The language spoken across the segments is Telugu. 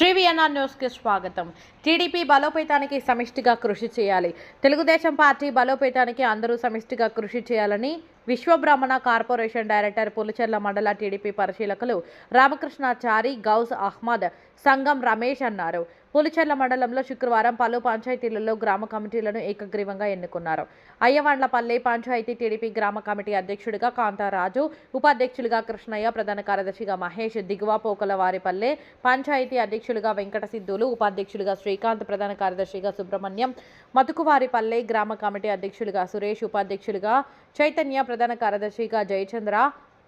శ్రీవిఎన్ఆర్ న్యూస్కి స్వాగతం. టీడీపీ బలోపేతానికి సమిష్టిగా కృషి చేయాలి. తెలుగుదేశం పార్టీ బలోపేతానికి అందరూ సమిష్టిగా కృషి చేయాలని విశ్వబ్రహ్మణ కార్పొరేషన్ డైరెక్టర్ పులిచెర్ల మండల టీడీపీ పరిశీలకులు రామకృష్ణాచారి గౌస్ అహ్మద్ సంగం రమేష్ అన్నారు. పులిచెర్ల మండలంలో శుక్రవారం పలు పంచాయతీలలో గ్రామ కమిటీలను ఏకగ్రీవంగా ఎన్నుకున్నారు. అయ్యవాండ్లపల్లి పంచాయతీ టీడీపీ గ్రామ కమిటీ అధ్యక్షుడిగా కాంతారాజు ఉపాధ్యక్షులుగా కృష్ణయ్య ప్రధాన కార్యదర్శిగా మహేష్ దిగువ పోకలవారిపల్లె పంచాయతీ అధ్యక్షులుగా వెంకట సిద్ధులు ఉపాధ్యక్షులుగా శ్రీకాంత్ ప్రధాన కార్యదర్శిగా సుబ్రహ్మణ్యం మతుకువారిపల్లె గ్రామ కమిటీ అధ్యక్షులుగా సురేష్ ఉపాధ్యక్షులుగా చైతన్య ప్రధాన కార్యదర్శిగా జయచంద్ర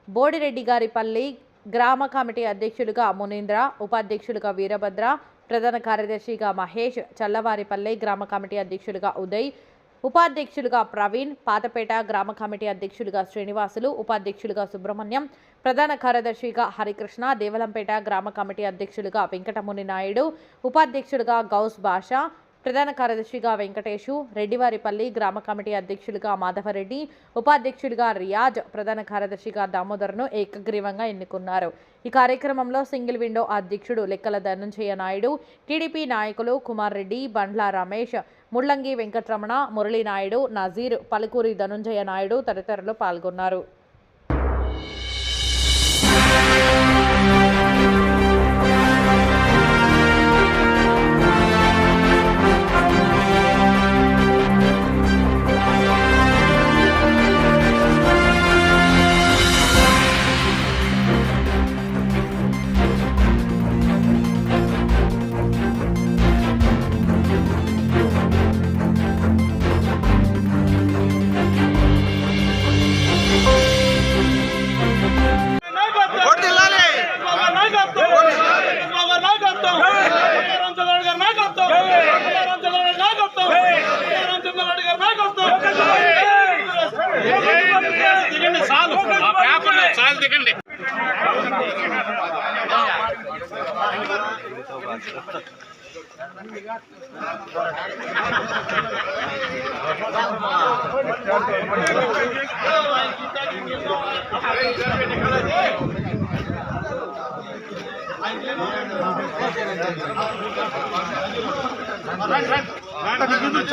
బోడిరెడ్డి గారిపల్లి గ్రామ కమిటీ అధ్యక్షులుగా మునీంద్ర ఉపాధ్యక్షులుగా వీరభద్ర ప్రధాన కార్యదర్శిగా మహేష్ చల్లవారిపల్లె గ్రామ కమిటీ అధ్యక్షులుగా ఉదయ్ ఉపాధ్యక్షులుగా ప్రవీణ్ పాతపేట గ్రామ కమిటీ అధ్యక్షులుగా శ్రీనివాసులు ఉపాధ్యక్షులుగా సుబ్రహ్మణ్యం ప్రధాన కార్యదర్శిగా హరికృష్ణ దేవలంపేట గ్రామ కమిటీ అధ్యక్షులుగా వెంకటముని నాయుడు ఉపాధ్యక్షులుగా గౌస్ బాషా ప్రధాన కార్యదర్శిగా వెంకటేషు రెడ్డివారిపల్లి గ్రామ కమిటీ అధ్యక్షులుగా మాధవరెడ్డి ఉపాధ్యక్షులుగా రియాజ్ ప్రధాన కార్యదర్శిగా దామోదర్ను ఏకగ్రీవంగా ఎన్నుకున్నారు. ఈ కార్యక్రమంలో సింగిల్ విండో అధ్యక్షుడు లెక్కల ధనంజయ నాయుడు టీడీపీ నాయకులు కుమార్ రెడ్డి బండ్ల రమేష్ ముల్లంగి వెంకటరమణ మురళీ నాయుడు నజీర్ పలుకూరి ధనుంజయ నాయుడు తదితరులు పాల్గొన్నారు. ఆ పేపర్ చాలు దిగండి. కష్టపడే Kasih